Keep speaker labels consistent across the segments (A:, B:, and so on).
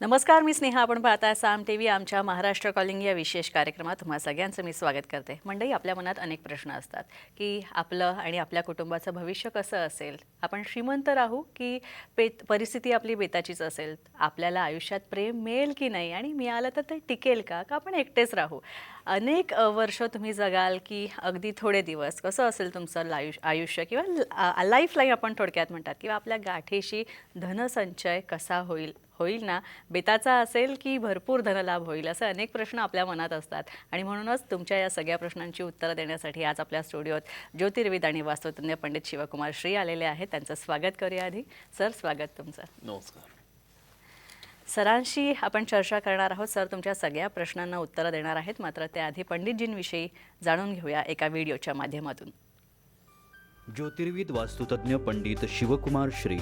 A: नमस्कार मी स्नेहा. आपण पाहता साम टी व्ही आमच्या महाराष्ट्र कॉलिंग या विशेष कार्यक्रमात. तुम्हा सगळ्यांचं मी स्वागत करते. मंडई आपल्या मनात अनेक प्रश्न असतात की आपलं आणि आपल्या कुटुंबाचं भविष्य कसं असेल? आपण श्रीमंत राहू की पे परिस्थिती आपली बेताचीच असेल? आपल्याला आयुष्यात प्रेम मिळेल की नाही? आणि मिळालं तर ते टिकेल का? का आपण एकटेच राहू? अनेक वर्ष तुम्ही जगाल की अगदी थोडे दिवस. कसं असेल तुमचं लायुष आयुष्य किंवा लाईफ लाईफ आपण थोडक्यात म्हणतात किंवा आपल्या गाठीशी धनसंचय कसा होईल होईल ना? बेताचा असेल की भरपूर धनलाभ होईल असे अनेक प्रश्न आपल्या मनात असतात. आणि म्हणूनच तुमच्या या सगळ्या प्रश्नांची उत्तरं देण्यासाठी आज आपल्या स्टुडिओत ज्योतिर्विद आणि वास्तुतज्ञ पंडित शिवकुमार श्री आलेले आहेत. त्यांचं स्वागत करूया आधी. सर स्वागत तुमचं.
B: नमस्कार.
A: सरांशी आपण चर्चा करणार आहोत. सर तुमच्या सगळ्या प्रश्नांना उत्तरं देणार आहेत. मात्र त्याआधी पंडितजींविषयी जाणून घेऊया एका व्हिडिओच्या माध्यमातून.
C: ज्योतिर्विद वास्तुतज्ञ पंडित शिवकुमार श्री.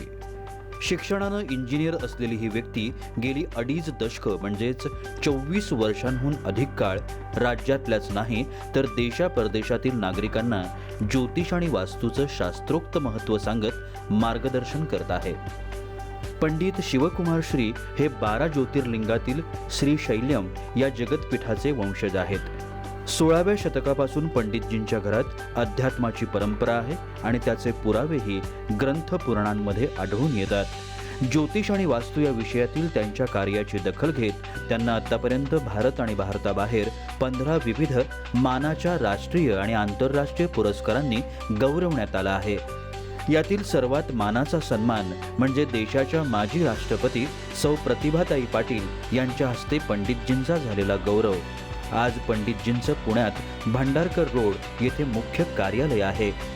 C: शिक्षणानं इंजिनियर असलेली ही व्यक्ती गेली अडीच दशकं म्हणजेच चोवीस वर्षांहून अधिक काळ राज्यातल्याच नाही तर देशा परदेशातील नागरिकांना ज्योतिष आणि वास्तूचं शास्त्रोक्त महत्त्व सांगत मार्गदर्शन करत आहे. पंडित शिवकुमार श्री हे बारा ज्योतिर्लिंगातील श्री शैल्यम या जगतपीठाचे वंशज आहेत. सोळाव्या शतकापासून पंडितजींच्या घरात अध्यात्माची परंपरा आहे आणि त्याचे पुरावेही ग्रंथ पुराणांमध्ये आढळून येतात. ज्योतिष आणि वास्तू या विषयातील त्यांच्या कार्याची दखल घेत त्यांना आतापर्यंत भारत आणि भारताबाहेर पंधरा विविध मानाच्या राष्ट्रीय आणि आंतरराष्ट्रीय पुरस्कारांनी गौरवण्यात आला आहे. यातील सर्वात मानाचा सन्मान म्हणजे देशाच्या माजी राष्ट्रपती सौ प्रतिभाताई पाटील यांच्या हस्ते पंडितजींचा झालेला गौरव. आज पंडितजींचं पुण्यात भांडारकर रोड येथे मुख्य कार्यालय आहे.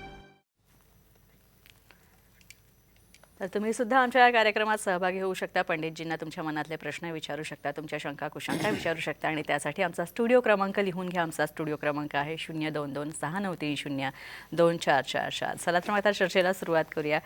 A: तर तुम्ही सुद्धा आमच्या या कार्यक्रमात सहभागी होऊ शकता. पंडितजींना तुमच्या मनातले प्रश्न विचारू शकता तुमच्या शंका कुशंका विचारू शकता आणि त्यासाठी आमचा स्टुडिओ क्रमांक लिहून घ्या. आमचा स्टुडिओ क्रमांक आहे शून्य दोन दोन सहा नऊ तीन शून्य दोन चार चार चार. चला तर मग आता चर्चेला सुरुवात करूया.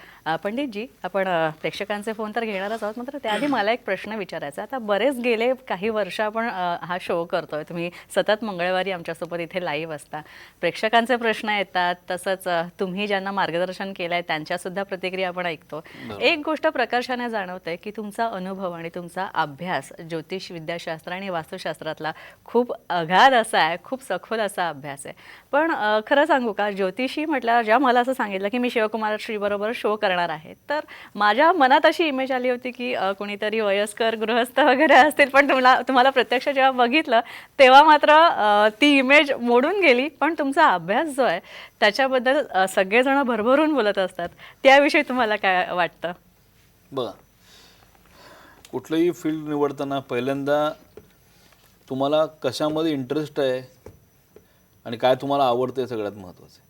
A: पंडितजी आपण प्रेक्षकांचे फोन तर घेणारच आहोत मात्र त्याआधी मला एक प्रश्न विचारायचा आता बरेच गेले काही वर्ष आपण हा शो करतोय. तुम्ही सतत मंगळवारी आमच्यासोबत इथे लाईव्ह असता. प्रेक्षकांचे प्रश्न येतात. तसंच तुम्ही ज्यांना मार्गदर्शन केलं आहे त्यांच्यासुद्धा प्रतिक्रिया आपण ऐकतो. एक गोष्ट प्रकर्षाने जाणवते की तुमचा अनुभव आणि तुमचा अभ्यास ज्योतिष विद्याशास्त्र आणि वास्तुशास्त्रातला खूप अगाध असा आहे खूप सखोल असा अभ्यास आहे. पण खरं सांगू का? ज्योतिषी म्हटल्यावर ज्या मला असं सांगितलं की मी शिवकुमार श्रीबरोबर शो करणार आहे तर माझ्या मनात अशी इमेज आली होती की कुणीतरी कोणीतरी वयस्कर गृहस्थ वगैरे असतील पण तुम्हाला तुम्हाला प्रत्यक्ष जेव्हा बघितलं तेव्हा मात्र ती इमेज मोडून गेली. पण तुमचा अभ्यास जो आहे त्याच्याबद्दल सगळेजण भरभरून बोलत असतात. त्याविषयी तुम्हाला काय वाटतं?
B: बघा कुठलंही फील्ड निवडताना पहिल्यांदा तुम्हाला कशामध्ये इंटरेस्ट आहे आणि काय तुम्हाला आवडतं हे सगळ्यात महत्त्वाचं आहे.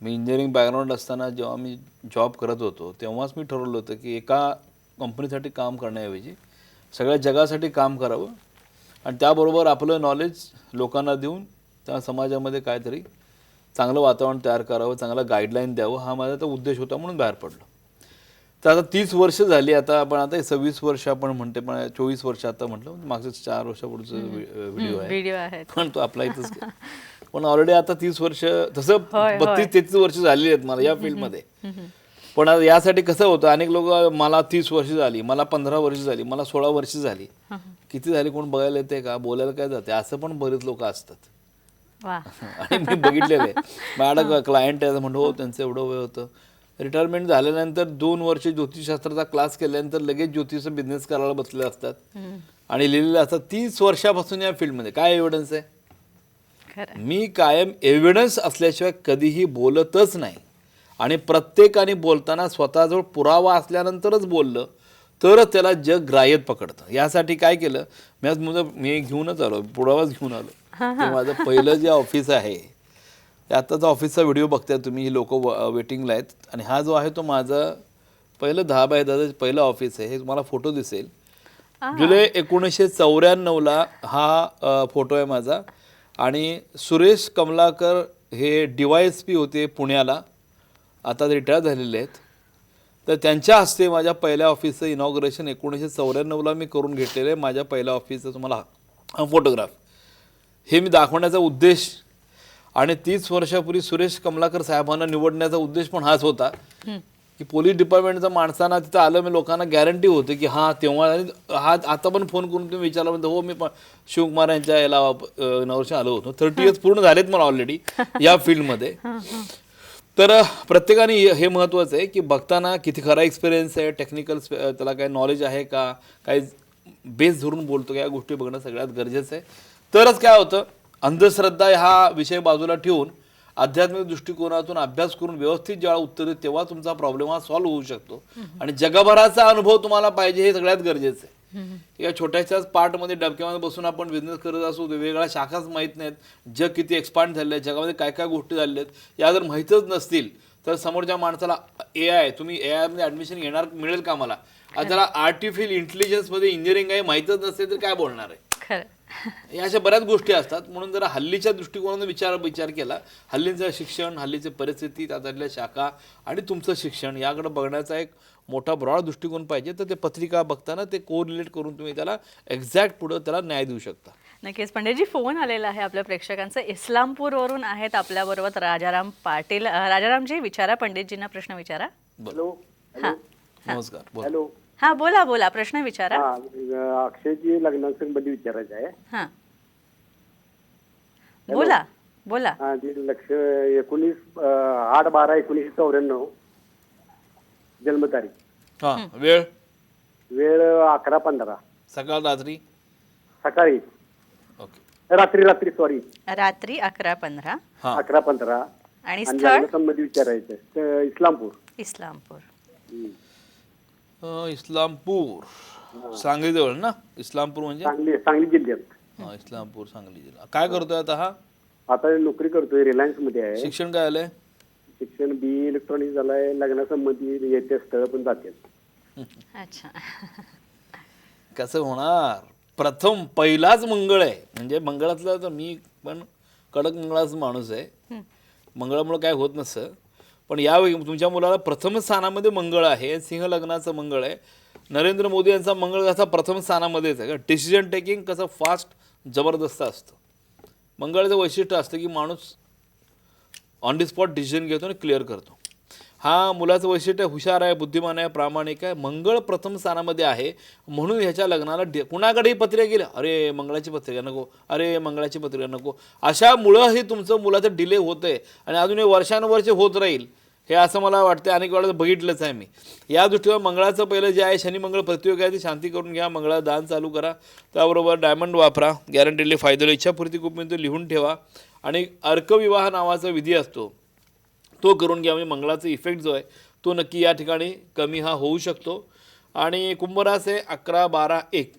B: मी इंजिनिअरिंग बॅकग्राऊंड असताना जेव्हा मी जॉब करत होतो तेव्हाच मी ठरवलं होतं की एका कंपनीसाठी काम करण्याऐवजी सगळ्या जगासाठी काम करावं आणि त्याबरोबर आपलं नॉलेज लोकांना देऊन त्या समाजामध्ये काहीतरी चांगलं वातावरण तयार करावं चांगलं गाईडलाईन द्यावं हा माझा तो उद्देश होता म्हणून बाहेर पडलो. तर आता तीस वर्ष झाली आता आपण आता सव्वीस वर्ष आपण म्हणते पण चोवीस वर्ष आता म्हटलं मागचं चार वर्षापुढचं व्हिडिओ आहे. पण तो आपला इथंच. पण ऑलरेडी आता तीस वर्ष तसं. बत्तीस तेहतीस वर्ष झालेली आहेत मला या फील्डमध्ये पण यासाठी कसं होतं अनेक लोक मला तीस वर्ष झाली मला पंधरा वर्ष झाली मला सोळा वर्ष झाली. किती झाली कोण बघायला येते का? बोलायला काय जाते? असं पण बरेच लोक असतात. आणि मी बघितलेलं आहे. क्लायंट आहे म्हणतो हो त्यांचं एवढं वय होतं. रिटायरमेंट झाल्यानंतर दोन वर्ष ज्योतिषशास्त्राचा क्लास केल्यानंतर लगेच ज्योतिष बिझनेस करायला बसले असतात. आणि लिहिलेले असतात तीस वर्षापासून या फील्डमध्ये काय एव्हिडन्स आहे? मी कायम एव्हिडन्स असल्याशिवाय कधीही बोलतच नाही. आणि प्रत्येकाने बोलताना स्वतःजवळ पुरावा असल्यानंतरच बोललं तरच त्याला जग ग्राह्यत पकडतं. यासाठी काय केलं? मी आज मुलं मी घेऊनच आलो पुरावाच घेऊन आलो. माझं पहिलं जे ऑफिस आहे आत्ताचा ऑफिसचा व्हिडिओ बघताय तुम्ही ही लोक वेटिंगला आहेत. आणि हा जो आहे तो माझा पहिलं दहा बाय दहाचं पहिलं ऑफिस आहे. हे तुम्हाला फोटो दिसेल. जुलै एकोणीसशे चौऱ्याण्णवला हा फोटो आहे माझा. आणि सुरेश कमलाकर हे डी वाय एस पी होते पुण्याला. आता रिटायर झालेले आहेत. तर त्यांच्या हस्ते माझ्या पहिल्या ऑफिसचं इनॉग्रेशन एकोणीसशे चौऱ्याण्णवला मी करून घेतलेलं आहे. माझ्या पहिल्या ऑफिसचा तुम्हाला हा फोटोग्राफ हे मी दाखवण्याचा उद्देश आणि तीस वर्षापूर्वी सुरेश कमलाकर साहेबांना निवडण्याचा उद्देश पण हाच होता. की पोलीस डिपार्टमेंटच्या माणसांना तिथं आलं मी लोकांना गॅरंटी होते की हा तेव्हा आणि हा आता पण फोन करून तुम्ही विचारला म्हणतो हो मी शिवकुमार यांच्या याला नवर्षी आलो होतो. थर्टी इयर्स पूर्ण झालेत मला ऑलरेडी या फील्डमध्ये तर प्रत्येकाने हे- महत्त्वाचं आहे की बघताना किती खरा एक्सपिरियन्स आहे टेक्निकल त्याला काही नॉलेज आहे का काही बेस धरून बोलतो का या गोष्टी बघणं सगळ्यात गरजेचं आहे. तरच काय होतं अंधश्रद्धा हा विषय बाजूला ठेवून आध्यात्मिक दृष्टिकोनातून अभ्यास करून व्यवस्थित जेव्हा उत्तर देत तेव्हा तुमचा प्रॉब्लेम हा सॉल्व्ह होऊ शकतो. आणि जगभराचा अनुभव तुम्हाला पाहिजे हे सगळ्यात गरजेचं आहे. या छोट्याशाच पार्टमध्ये डबक्यामध्ये बसून आपण बिझनेस करत असू वेगवेगळ्या शाखाच माहीत नाहीत जग किती एक्सपांड झाले आहे जगामध्ये काय काय गोष्टी झालेल्या आहेत या जर माहीतच नसतील तर समोरच्या माणसाला ए आय तुम्ही ए आयमध्ये ॲडमिशन घेणार मिळेल का मला आता त्याला आर्टिफिशियल इंटेलिजन्समध्ये इंजिनिअरिंग आहे माहीतच नसेल तर काय बोलणार आहे? या अशा बऱ्याच गोष्टी असतात. म्हणून जरा हल्लीच्या दृष्टिकोनाने विचार विचार केला. हल्लीचं शिक्षण हल्लीची परिस्थिती त्यातल्या शाखा आणि तुमचं शिक्षण याकडे बघण्याचा एक मोठा ब्रॉड दृष्टिकोन पाहिजे. तर ते पत्रिका बघताना ते को रिलेट करून तुम्ही त्याला एक्झॅक्ट पुढं त्याला न्याय देऊ शकता.
A: नक्कीच. पंडितजी फोन आलेला आहे आपल्या प्रेक्षकांचं. इस्लामपूरवरून आहेत आपल्याबरोबर राजाराम पाटील. राजारामजी विचारा पंडितजींना प्रश्न विचारा.
D: हॅलो
A: हां.
B: नमस्कार. बोला.
D: हॅलो.
A: हां बोला बोला प्रश्न विचारा.
D: हा अ, अक्षयची लग्नासंबंधी विचारायचं आहे.
A: हां. बोला बोला.
D: हा ते लक्ष एकोणीस अ, आठ बारा एकोणीसशे चौऱ्याण्णव. जन्मतारीख.
B: हां वेळ?
D: वेळ अकरा पंधरा.
B: सकाळ रात्री?
D: सकाळी.
B: ओके.
D: रात्री रात्री सॉरी
A: रात्री अकरा पंधरा.
B: हां.
D: अकरा पंधरा.
A: आणि
D: आणि
A: स्थळ?
D: लग्नासंबंधी विचारायचं आहे. इस्लामपूर.
A: इस्लामपूर.
B: अं, इस्लामपूर. सांगली जवळ ना? इस्लामपूर म्हणजे?
D: सांगली सांगली जिल्ह्यात.
B: हां इस्लामपूर सांगली जिल्हा. काय करतोय आता हा?
D: आता नोकरी करतोय रिलायन्समध्ये आहे.
B: शिक्षण काय आलंय?
D: शिक्षण बी इलेक्ट्रॉनिक झालंय लग्नासंबंधी येते स्थळ पण जाते
A: अच्छा.
B: कसं होणार? प्रथम पहिलाच मंगळ आहे. म्हणजे मंगळातला तर मी पण कडक मंगळाचा माणूस आहे. मंगळामुळे काय होत नसतं. पण यावेळी तुमच्या मुलाला प्रथम स्थानामध्ये मंगळ आहे सिंह लग्नाचं मंगळ आहे. नरेंद्र मोदी यांचा मंगळ कसा प्रथम स्थानामध्येच आहे. डिसिजन टेकिंग कसं फास्ट जबरदस्त असतं. मंगळाचं वैशिष्ट्य असतं की माणूस ऑन दी स्पॉट डिसिजन घेतो आणि क्लिअर करतो. हा मुलाचं वैशिष्ट्य हुशार आहे बुद्धिमान आहे प्रामाणिक आहे मंगळ प्रथम स्थानामध्ये आहे. म्हणून ह्याच्या लग्नाला डे कुणाकडेही पत्रिका गेलं अरे मंगळाची पत्रिका नको अरे मंगळाची पत्रिका नको. अशामुळं हे तुमचं मुलाचं डिले होतं आहे आणि अजून हे वर्षानुवर्षे होत राहील. हे असं मला वाटतं अनेक वेळा बघितलंच आहे मी. या दृष्टीवर मंगळाचं पहिलं जे आहे शनी मंगळ प्रतियोग आहे ते शांती करून घ्या मंगळा दान चालू करा. त्याबरोबर डायमंड वापरा गॅरंटीले फायदे इच्छापूर्ती खूप मिळतो लिहून ठेवा. आणि अर्कविवाह नावाचा विधी असतो. तो करून घ्या म्हणजे मंगळाचा इफेक्ट जो आहे तो नक्की या ठिकाणी कमी हा होऊ शकतो. आणि कुंभरास आहे अकरा बारा एक.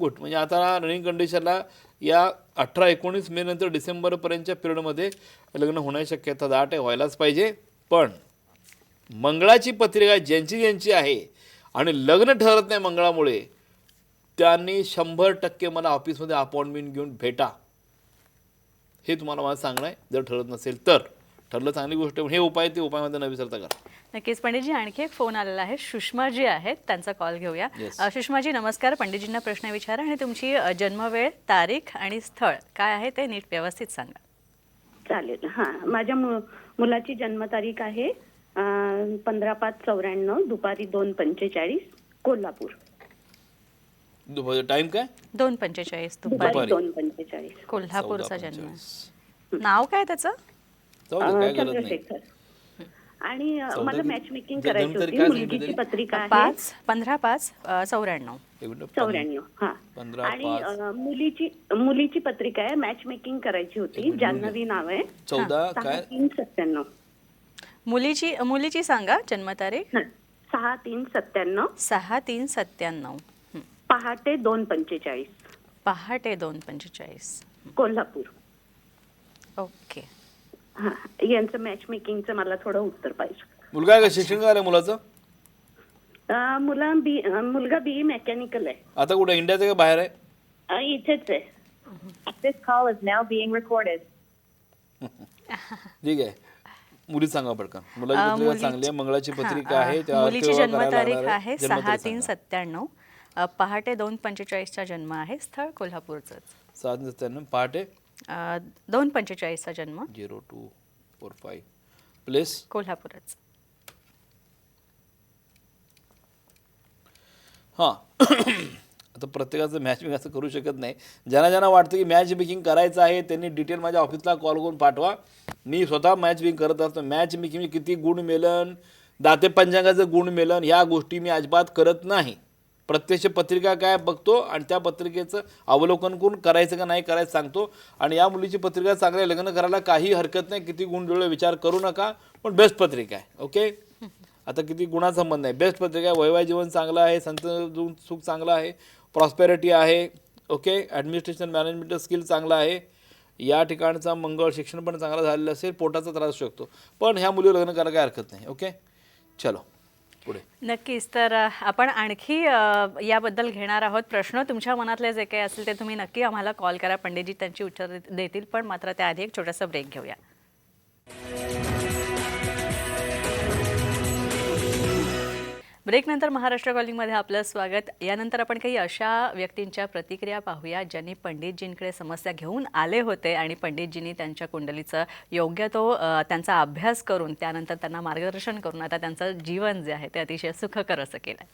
B: गुड. म्हणजे आता रनिंग कंडिशनला या अठरा एकोणीस मे नंतर डिसेंबरपर्यंतच्या पिरियडमध्ये लग्न होण्याची शक्यता दाट आहे व्हायलाच पाहिजे. पण मंगळाची पत्रिका ज्यांची ज्यांची आहे आणि लग्न ठरत नाही मंगळामुळे त्यांनी शंभर टक्के मला ऑफिसमध्ये अपॉइंटमेंट घेऊन भेटा. हे तुम्हाला मला सांगणं आहे. जर ठरत नसेल तर. ठरलं चांगली गोष्ट आहे. हे उपाय ते उपायामध्ये न विसरता करा.
A: नक्कीच. पंडितजी आणखी एक फोन आलेला आहे. सुषमाजी आहेत त्यांचा कॉल घेऊया.
B: Yes.
A: अ, सुषमाजी नमस्कार. पंडितजींना प्रश्न विचारा आणि तुमची अ, जन्मवेळ तारीख आणि स्थळ काय आहे ते नीट व्यवस्थित सांगा.
E: चालेल. हां माझ्या मु मुलाची जन्मतारीख आहे पंधरा पाच चौऱ्याण्णव दुपारी दोन पंचेचाळीस कोल्हापूर.
B: टाइम काय?
A: दोन पंचेचाळीस
E: दुपारी.
A: दुपारी
E: दोन पंचेचाळीस.
A: कोल्हापूरचा जन्म. नाव काय त्याचं?
B: जाऊ दे,
E: अं,
B: काय गरज नाही.
E: चंद्रशेखर आणि अं,
B: चौदा
E: मला? मॅच मेकिंग करायची होती.
B: काय सांगितली
E: मुलगीची
B: तरी?
E: पत्रिका आहे.
A: पाच पंधरा पाच अ, चौऱ्याण्णव.
E: चौऱ्याण्णव हा.
B: पंधरा,
E: आणि
B: पाच.
E: अं, मुलीची मुलीची पत्रिका आहे. मॅच मेकिंग करायची होती. जान्हवी नाव आहे.
B: चौदा
E: सहा
B: काय?
E: तीन सत्त्याण्णव.
A: मुलीची मुलीची सांगा. जन्मतारीख?
E: हं, सहा तीन सत्त्याण्णव.
A: सहा तीन सत्त्याण्णव. हं.
E: पहाटे दोन पंचेचाळीस.
A: पहाटे दोन पंचेचाळीस.
E: कोल्हापूर.
A: ओके.
E: हा यांचं मॅच मेकिंगचं मला थोडं उत्तर पाहिजे.
B: मुलगा आहे का? शिक्षण काय आलं मुलाचं?
E: अं, मुला बी अं, मुलगा बी मेकॅनिकल आहे.
B: आता कुठे? इंडियाचं का? बाहेर आहे?
E: अं, इथेच आहे.
F: This call is now being recorded.
B: ठीक आहे. मुली सांगा पटकन. मुलाची
A: अ,
B: पत्रिका
A: मुलीची-
B: चांगली आहे. मंगळाची पत्रिका
A: हां,
B: आहे
A: मुलीची
B: करायला
A: जन्मतारीख
B: लागणार
A: आहे
B: जन्मतारीख
A: सहा तीन
B: सांगा.
A: सत्त्याण्णव. अ, पहाटे दोन पंचेचाळीसचा जन्म आहे. स्थळ कोल्हापूरचंच.
B: सहा तीन सत्त्याण्णव. पहाटे
A: दोन पंचेचाळीसचा जन्म.
B: Zero two four five place
A: कोल्हापूरच
B: हां. आता प्रत्येकाचं मॅच मेकिंग असं करू शकत नाही. ज्यांना ज्यांना वाटतं की मॅच मेकिंग करायचं आहे त्यांनी डिटेल माझ्या ऑफिसला कॉल करून पाठवा. मी स्वतः मॅच मेकिंग करत असतो. मॅच मेकिंग किती गुण मेलन दाते पंचांगाचं गुण मेलन ह्या गोष्टी मी अजिबात करत नाही. प्रत्यक्ष पत्रिका काय बघतो आणि त्या पत्रिकेचं अवलोकन करून करायचं का नाही करायचं सांगतो. आणि या मुलीची पत्रिका चांगल्या लग्न करायला काही हरकत नाही. किती गुण जुळले विचार करू नका. पण बेस्ट पत्रिका आहे. ओके आता किती गुणाचा संबंध आहे. बेस्ट पत्रिका आहे. वैवाहिक जीवन चांगलं आहे. संत सुख चांगलं आहे. प्रॉस्पेरिटी आहे. ओके ॲडमिनिस्ट्रेशन मॅनेजमेंट स्किल चांगला आहे. या ठिकाणचा मंगळ शिक्षण पण चांगलं झालेलं असेल पोटाचा त्रास शकतो. पण ह्या मुलीवर लग्न करायला काही हरकत नाही. ओके चलो. पुढे.
A: नक्कीच तर आपण आणखी याबद्दल घेणार आहोत प्रश्न. तुमच्या मनातले जे काही असतील ते तुम्ही नक्की आम्हाला कॉल करा. पंडितजी त्यांची उत्तर देतील पण मात्र त्याआधी एक छोटासा ब्रेक घेऊया. ब्रेकनंतर महाराष्ट्र कॉलिंगमध्ये आपलं स्वागत. यानंतर आपण काही अशा व्यक्तींच्या प्रतिक्रिया पाहूया ज्यांनी पंडितजींकडे समस्या घेऊन आले होते आणि पंडितजींनी त्यांच्या कुंडलीचं योग्य तो त्यांचा अभ्यास करून त्यानंतर त्यांना मार्गदर्शन करून आता त्यांचं जीवन जे आहे ते अतिशय सुखकर असं केलं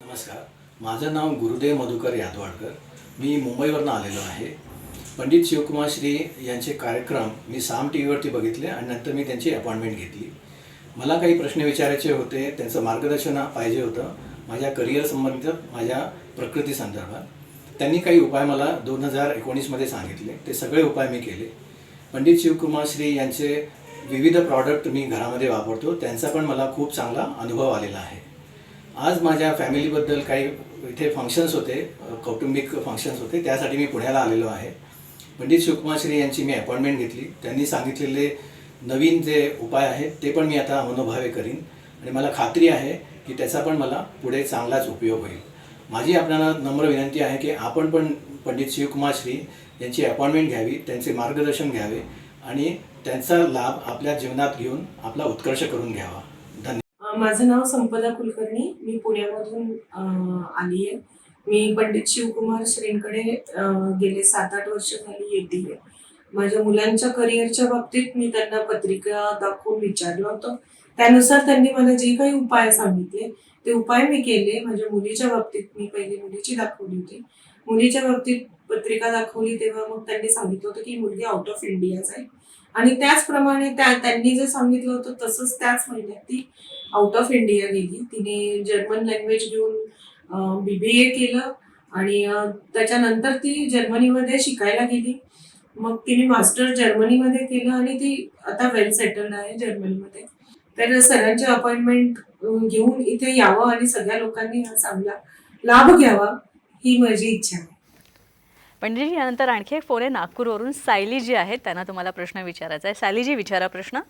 F: नमस्कार. माझं नाव गुरुदेव मधुकर यादवाडकर. मी मुंबईवरनं आलेलो आहे. पंडित शिवकुमार श्री यांचे कार्यक्रम मी साम टी व्हीवरती बघितले आणि नंतर मी त्यांची अपॉइंटमेंट घेतली. मला काही प्रश्न विचारायचे होते त्यांचं मार्गदर्शन पाहिजे होतं माझ्या करिअर संबंधित माझ्या प्रकृती संदर्भात. त्यांनी काही उपाय मला दोन हजार एकोणीसमध्ये सांगितले ते सगळे उपाय मी केले. पंडित शिवकुमार श्री यांचे विविध प्रॉडक्ट मी घरामध्ये वापरतो त्यांचा पण मला खूप चांगला अनुभव आलेला आहे. आज माझ्या फॅमिलीबद्दल काही इथे फंक्शन्स होते कौटुंबिक फंक्शन्स होते त्यासाठी मी पुण्याला आलेलो आहे. पंडित शिवकुमार श्री यांची मी अपॉइंटमेंट घेतली त्यांनी सांगितलेले नवीन जे उपाय आहेत ते पण मी आता मनोभावे करीन. आणि मला खात्री आहे की त्याचा पण मला पुढे चांगलाच उपयोग होईल. माझी आपल्याला नम्र विनंती आहे की आपण पण पंडित शिवकुमार श्री यांची अपॉइंटमेंट घ्यावी त्यांचे मार्गदर्शन घ्यावे आणि त्यांचा लाभ आपल्या जीवनात घेऊन आपला उत्कर्ष करून घ्यावा. धन्यवाद.
G: माझं नाव संपदा कुलकर्णी. मी पुण्यामधून आली आहे. मी पंडित शिवकुमार श्रींकडे गेले सात आठ वर्ष झाली येते. माझ्या मुलांच्या करिअरच्या बाबतीत मी त्यांना पत्रिका दाखवून विचारलं होतं. त्यानुसार त्यांनी मला जे काही उपाय सांगितले ते उपाय मी केले. माझ्या मुलीच्या बाबतीत मी पहिली मुलीची दाखवली होती. मुलीच्या बाबतीत पत्रिका दाखवली तेव्हा मग त्यांनी सांगितलं होतं की मुलगी आउट ऑफ इंडियाच आहे. आणि त्याचप्रमाणे त्या त्यांनी जे सांगितलं होतं तसंच त्याच महिन्यात ती आउट ऑफ इंडिया गेली. तिने जर्मन लँग्वेज घेऊन बी बी ए केलं आणि त्याच्यानंतर ती जर्मनीमध्ये शिकायला गेली. मग तिने मास्टर जर्मनीमध्ये केलं आणि ती आता वेल सेटल्ड आहे जर्मनीमध्ये. तर सरांची अपॉइंटमेंट घेऊन इथे यावं आणि सगळ्या लोकांनी हा चांगला लाभ घ्यावा ही माझी इच्छा आहे.
A: पंडितजी यानंतर आणखी एक फोन आहे. नागपूरवरून सायली जी आहेत. त्यांना तुम्हाला प्रश्न विचारायचा आहे. सायलीजी विचारा प्रश्न.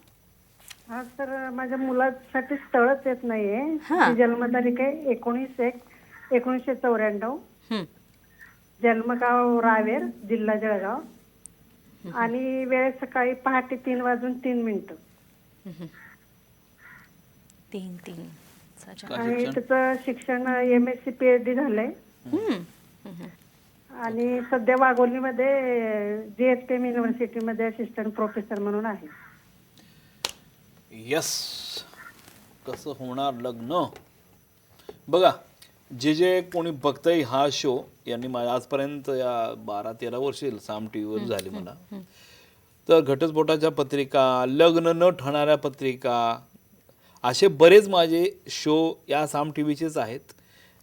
H: हा तर माझ्या मुलासाठी स्थळच येत नाहीये.
A: हा.
H: तिची जन्मतारीख आहे एकोणीस एक एकोणीसशे चौऱ्याण्णव.
A: हं.
H: जन्मगाव रावेर जिल्हा जळगाव. आणि वेळ सकाळी पहाटे तीन वाजून तीन मिनिटं.
A: तीन तीन.
H: आणि
B: शिक्षण?
H: त्याचं शिक्षण M S C P H D झालंय.
A: हं.
H: आणि सध्या वाघोलीमध्ये जी एस टी एम युनिव्हर्सिटीमध्ये असिस्टंट प्रोफेसर म्हणून आहे.
B: यस कसं होणार लग्न? बघा जे जे कोणी बघताय हा शो यांनी माझ्या आजपर्यंत या बारा तेरा वर्ष साम टी व्हीवर झाली मला तर घटस्फोटाच्या पत्रिका लग्न न ठरणाऱ्या पत्रिका असे बरेच माझे शो या साम टी व्हीचेच आहेत.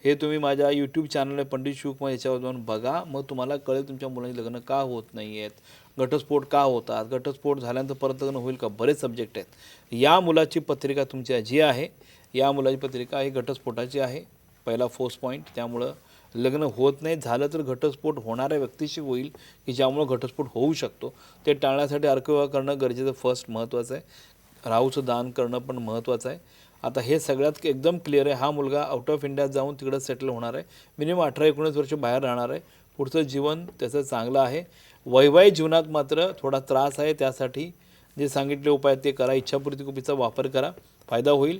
B: हे तुम्ही माझ्या यूट्यूब चॅनल पंडित शिवकुमार याच्यावर जाऊन बघा. मग तुम्हाला कळेल तुमच्या मुलांची लग्न का होत नाही आहेत घटस्फोट का होतात घटस्फोट झाल्यानंतर परत लग्न होईल का? बरेच सब्जेक्ट आहेत. या मुलाची पत्रिका तुमच्या जी आहे या मुलाची पत्रिका ही घटस्फोटाची आहे. पहिला फोर्स पॉईंट त्यामुळं लग्न होत नाही. झालं तर घटस्फोट होणाऱ्या व्यक्तीशी होईल की ज्यामुळं घटस्फोट होऊ शकतो. ते टाळण्यासाठी अर्कविवाह करणं गरजेचं फर्स्ट महत्त्वाचं आहे. राहूचं दान करणं पण महत्त्वाचं आहे. आता हे सगळ्यात एकदम क्लिअर आहे. हा मुलगा आउट ऑफ इंडियात जाऊन तिकडं सेटल होणार आहे. मिनिमम अठरा एकोणीस वर्ष बाहेर राहणार आहे. पुढचं जीवन त्याचं चांगलं आहे. वैवाहिक जीवनात मात्र थोडा त्रास आहे. त्यासाठी जे सांगितले उपाय ते करा. इच्छापूर्ती कुपीचा वापर करा. फायदा होईल.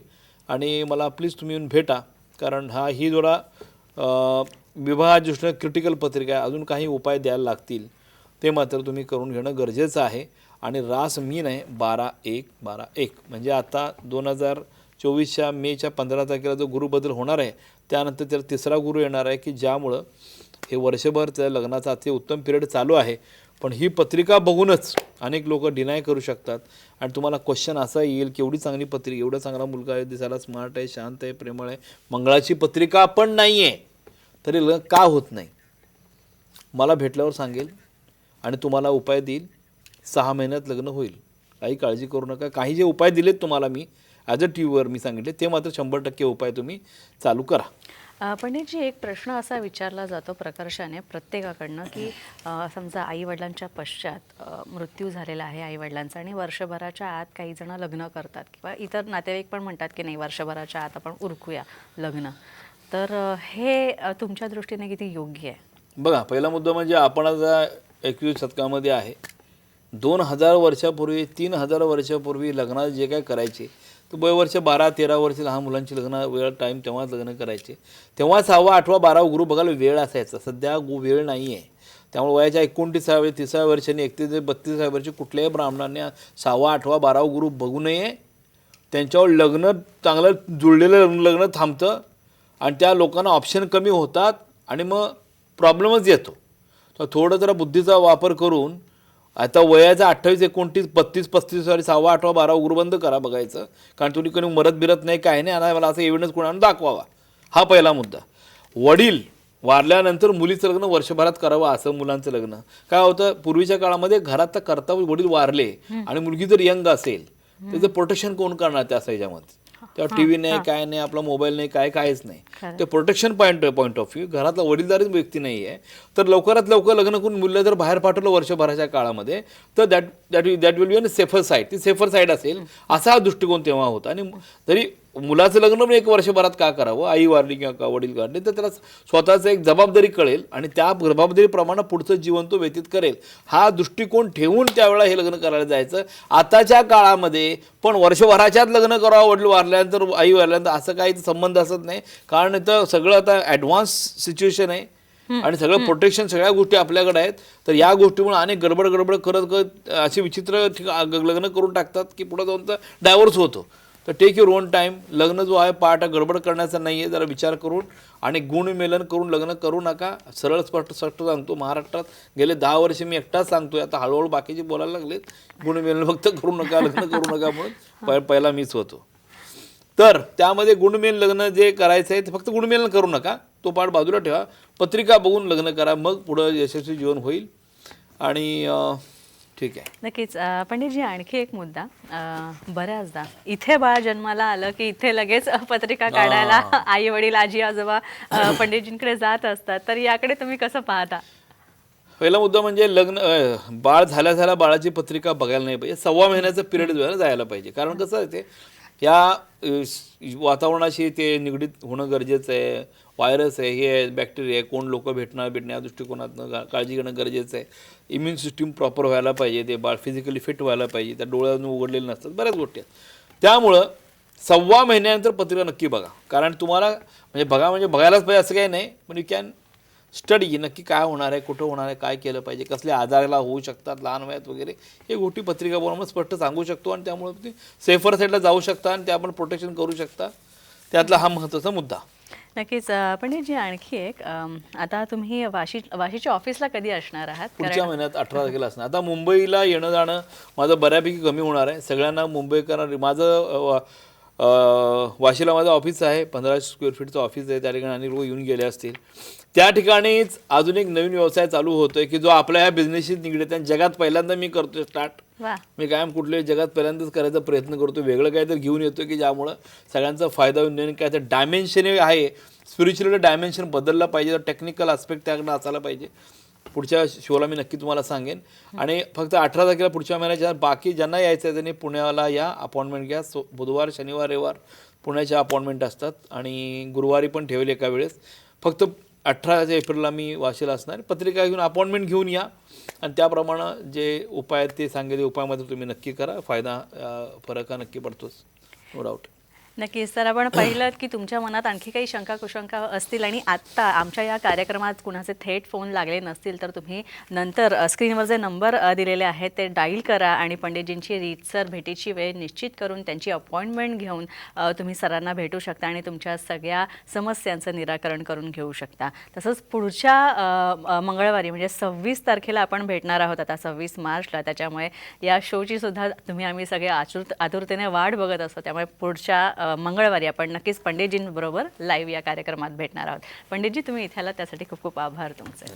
B: आणि मला प्लीज तुम्ही येऊन भेटा. कारण हा ही जोडा अं, क्रिटिकल पत्रिका आहे अजून काही उपाय द्यायला लागतील ते मात्र तुम्ही करून घेणं गरजेचं आहे. आणि रास मीन आहे बारा एक बारा एक. म्हणजे आता दोन हजार चोवीसच्या मेच्या पंधरा तारखेला जो गुरुबदल होणार आहे त्यानंतर त्याला तिसरा गुरु येणार आहे की ज्यामुळं हे वर्षभर त्या लग्नाचा अति उत्तम पिरियड चालू आहे. पण ही पत्रिका बघूनच अनेक लोक डिनाय करू शकतात. आणि तुम्हाला क्वेश्चन असा येईल की एवढी चांगली पत्रिका एवढा चांगला मुलगा आहे दिसायला स्मार्ट आहे शांत आहे प्रेमळ आहे मंगळाची पत्रिका पण नाही आहे तरी लग्न का होत नाही? मला भेटल्यावर सांगेल आणि तुम्हाला उपाय देईल. सहा महिन्यात लग्न होईल. काही काळजी करू नका. काही जे उपाय दिलेत तुम्हाला मी ॲज अ टी व्हीवर मी सांगितले ते मात्र शंभर टक्के उपाय तुम्ही चालू करा.
A: अ, पंडितजी एक प्रश्न असा विचारला जातो प्रकर्षाने प्रत्येकाकडनं की अ, समजा आईवडिलांच्या पश्चात अ, मृत्यू झालेला आहे आईवडिलांचा आणि वर्षभराच्या आत काही जण लग्न करतात किंवा इतर नातेवाईक पण म्हणतात की नाही वर्षभराच्या आत आपण उरकूया लग्न. तर अ, हे अ, तुमच्या दृष्टीने किती योग्य आहे?
B: बघा पहिला मुद्दा म्हणजे आपण आता एकवीस शतकामध्ये आहे. दोन हजार वर्षापूर्वी तीन हजार वर्षापूर्वी लग्नात जे काय करायचे तर वर्ष बारा तेरा वर्ष लहान मुलांची लग्न वेळ टाईम तेव्हाच लग्न करायचे. तेव्हा सहावा आठवा बारावा गुरु बघायला वेळ असायचा. सध्या गु वेळ नाही आहे त्यामुळे वयाच्या एकोणतीसाव्या तिसाव्या वर्षांनी एकतीस ते बत्तीसाव्या वर्षी कुठल्याही ब्राह्मणाने सहावा आठवा बारावा गुरु बघू नये. त्यांच्यावर लग्न चांगलं जुळलेलं लग्न लग्न थांबतं आणि त्या लोकांना ऑप्शन कमी होतात आणि मग प्रॉब्लेमच येतो. तर थोडं जरा बुद्धीचा वापर करून आता वयाचा अठ्ठावीस एकोणतीस बत्तीस पस्तीस सॉरी सहावा आठवा बारावा गुरुबंद करा बघायचं. कारण तुम्ही कोणी मरत बिरत नाही काय नाही आणि मला असं एव्हिडन्स कोणाला दाखवावा. हा पहिला मुद्दा. वडील वारल्यानंतर मुलीचं लग्न वर्षभरात करावं असं मुलांचं लग्न. काय होतं? पूर्वीच्या काळामध्ये घरात तर करता वडील वारले आणि मुलगी जर यंग असेल त्याचं प्रोटेक्शन कोण करणार त्या ह्याच्यामध्ये तेव्हा टी व्ही नाही काय नाही आपला मोबाईल नाही काय काहीच नाही. ते protection point point of view घरातला वडीलधारीच व्यक्ती नाही आहे तर लवकरात लवकर लग्न करून मुलं जर बाहेर पाठवलं वर्षभराच्या काळामध्ये तर that that that will be on safer side ती सेफर साईड असेल असा हा दृष्टिकोन तेव्हा होता. आणि जरी मुलाचं लग्न पण एक वर्षभरात का करावं? आई वारली किंवा का वडील वारले? तर त्याला स्वतःचं एक जबाबदारी कळेल आणि त्या जबाबदारीप्रमाणे पुढचं जीवन तो व्यतीत करेल. हा दृष्टिकोन ठेवून त्यावेळेला हे लग्न करायला जायचं. आताच्या काळामध्ये पण वर्षभराच्यात लग्न करावं वडील वारल्यानंतर आई वारल्यानंतर असं काही संबंध असत नाही. कारण इथं सगळं आता ॲडव्हान्स सिच्युएशन आहे आणि सगळं प्रोटेक्शन सगळ्या गोष्टी आपल्याकडे आहेत. तर या गोष्टीमुळे अनेक गडबड गडबड करत करत अशी विचित्र लग्न करून टाकतात की पुढे जाऊन तर डायव्हर्स होतो. तर टेक युअर ओन टाईम लग्न जो आहे पार्ट गडबड करण्याचा नाही आहे जरा विचार करून आणि गुणमेलन करून लग्न करू नका. सरळ स्पष्ट स्पष्ट सांगतो महाराष्ट्रात. गेले दहा वर्ष मी एकटाच सांगतोय. आता हळूहळू बाकीचे बोलायला लागलेत. गुणमेलन फक्त करू नका लग्न करू नका म्हणून पहि- पहिला मीच होतो. तर त्यामध्ये गुणमेल लग्न जे करायचं आहे ते फक्त गुणमेलन करू नका. तो पाठ बाजूला ठेवा. पत्रिका बघून लग्न करा. मग पुढं यशस्वी जीवन होईल. आणि ठीक आहे.
A: नक्कीच अ, पंडितजी आणखी एक मुद्दा. अ, बऱ्याचदा इथे बाळ जन्माला आलं की इथे लगेच पत्रिका काढायला आई वडील आजी आजोबा अ, पंडितजींकडे जात असतात. तर याकडे तुम्ही कसं पाहता?
B: पहिला मुद्दा म्हणजे लग्न अं, बाळ झाल्या झाल्या बाळाची पत्रिका बघायला नाही पाहिजे. सव्वा महिन्याचं पिरियड जायला पाहिजे. कारण कसं आहे ते या अं, वातावरणाशी ते निगडीत होणं गरजेचं आहे. व्हायरस आहे हे आहे बॅक्टेरिया आहे कोण लोक भेटणार भेटण्या दृष्टिकोनातनं का काळजी घेणं गरजेचं आहे. इम्युन सिस्टीम प्रॉपर व्हायला पाहिजे ते बाळ फिजिकली फिट व्हायला पाहिजे त्या डोळ्यातून उघडलेले नसतात बऱ्याच गोष्टी आहेत. त्यामुळं सव्वा महिन्यानंतर पत्रिका नक्की बघा. कारण तुम्हाला म्हणजे बघा म्हणजे बघायलाच पाहिजे असं काही नाही पण यू कॅन स्टडी नक्की काय होणार आहे कुठं होणार आहे काय केलं पाहिजे कसले आजाराला होऊ शकतात लहान वयात वगैरे हे गोष्टी पत्रिका बनवून स्पष्ट सांगू शकतो आणि त्यामुळे तुम्ही सेफर साईडला जाऊ शकता आणि ते आपण प्रोटेक्शन करू शकता. त्यातला हा महत्त्वाचा मुद्दा.
A: नक्कीच. अ, पंडितजी आणखी एक अम, आता तुम्ही वाशी वाशीच्या ऑफिसला कधी असणार आहात?
B: पुढच्या महिन्यात अठरा तारखेला असणार. आता मुंबईला येणं जाणं माझं बऱ्यापैकी कमी होणार आहे. सगळ्यांना मुंबईकर माझं अ, वा- अ, वाशीला माझं ऑफिस आहे पंधरा स्क्वेअर फीटचं ऑफिस आहे त्या ठिकाणी आणि लोक येऊन गेले असतील. त्या ठिकाणीच अजून एक नवीन व्यवसाय चालू होतोय की जो आपल्या ह्या बिझनेसशी निगडीत आहे आणि जगात पहिल्यांदा मी करतोय स्टार्ट मी कायम कुठल्याही जगात पहिल्यांदाच करायचा प्रयत्न करतो वेगळं काय तर घेऊन येतो की ज्यामुळं सगळ्यांचा फायदा होईल आणि काय तर डायमेन्शन आहे. स्पिरिच्युअल डायमेन्शन बदलला पाहिजे तर टेक्निकल आस्पेक्ट त्याकडे असायला पाहिजे. पुढच्या शोला मी नक्की तुम्हाला सांगेन. आणि फक्त अठरा तारखेला पुढच्या महिन्याच्या बाकी ज्यांना यायचं आहे त्यांनी पुण्याला या अपॉइंटमेंट घ्या. सो बुधवार शनिवार रविवार पुण्याच्या अपॉइंटमेंट असतात आणि गुरुवारी पण ठेवले एका वेळेस. फक्त अठरा एप्रिलला मी वाशीला असणार. पत्रिका घेऊन अपॉइंटमेंट घेऊन या. आणि त्याप्रमाणे जे उपाय आहेत ते सांगितले उपायामध्ये तुम्ही नक्की करा. फायदा फरक हा नक्की पडतोच. नो डाऊट
A: नक्कीच. तर आपण पाहिलं की तुमच्या मनात आणखी काही शंका कुशंका असतील आणि आत्ता आमच्या या कार्यक्रमात कुणाचे थेट फोन लागले नसतील तर तुम्ही नंतर स्क्रीनवर जे नंबर दिलेले आहेत ते डाईल करा आणि पंडितजींची रीतसर भेटीची वेळ निश्चित करून त्यांची अपॉइंटमेंट घेऊन तुम्ही सरांना भेटू शकता आणि तुमच्या सगळ्या समस्यांचं निराकरण करून घेऊ शकता. तसंच पुढच्या मंगळवारी म्हणजे सव्वीस तारखेला आपण भेटणार आहोत आता सव्वीस मार्चला. त्याच्यामुळे या शोची सुद्धा तुम्ही आम्ही सगळे आचुर आतुरतेने वाट बघत असतो. त्यामुळे पुढच्या मंगळवारी आपण नक्कीच पंडितजींबरोबर लाईव्ह या कार्यक्रमात भेटणार आहोत. पंडितजी तुम्ही इथे आलात त्यासाठी खूप खूप आभार तुमचे.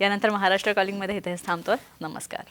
A: यानंतर महाराष्ट्र कॉलिंगमध्ये इथेच थांबतो नमस्कार.